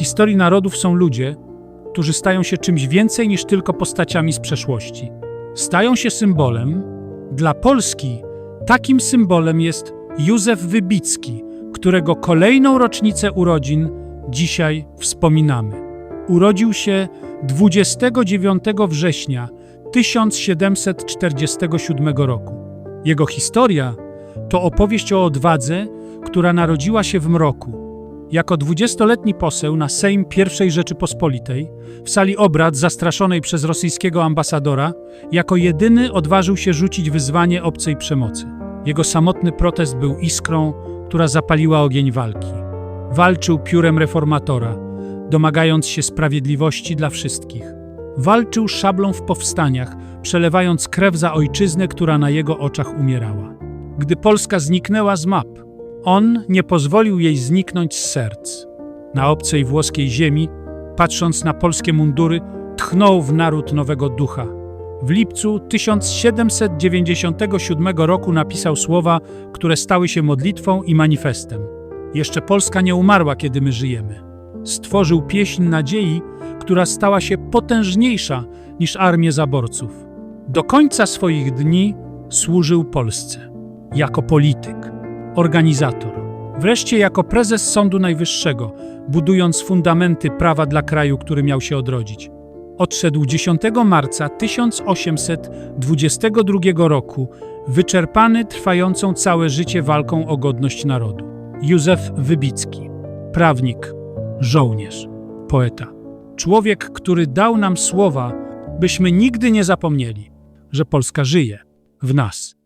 historii narodów są ludzie, którzy stają się czymś więcej niż tylko postaciami z przeszłości. Stają się symbolem. Dla Polski takim symbolem jest Józef Wybicki, którego kolejną rocznicę urodzin dzisiaj wspominamy. Urodził się 29 września 1747 roku. Jego historia to opowieść o odwadze, która narodziła się w mroku. Jako dwudziestoletni poseł na Sejm I Rzeczypospolitej, w sali obrad zastraszonej przez rosyjskiego ambasadora, jako jedyny odważył się rzucić wyzwanie obcej przemocy. Jego samotny protest był iskrą, która zapaliła ogień walki. Walczył piórem reformatora, domagając się sprawiedliwości dla wszystkich. Walczył szablą w powstaniach, przelewając krew za ojczyznę, która na jego oczach umierała. Gdy Polska zniknęła z map, on nie pozwolił jej zniknąć z serc. Na obcej włoskiej ziemi, patrząc na polskie mundury, tchnął w naród nowego ducha. W lipcu 1797 roku napisał słowa, które stały się modlitwą i manifestem. Jeszcze Polska nie umarła, kiedy my żyjemy. Stworzył pieśń nadziei, która stała się potężniejsza niż armie zaborców. Do końca swoich dni służył Polsce jako polityk, organizator, wreszcie jako prezes Sądu Najwyższego, budując fundamenty prawa dla kraju, który miał się odrodzić. Odszedł 10 marca 1822 roku, wyczerpany trwającą całe życie walką o godność narodu. Józef Wybicki, prawnik, żołnierz, poeta. Człowiek, który dał nam słowa, byśmy nigdy nie zapomnieli, że Polska żyje w nas.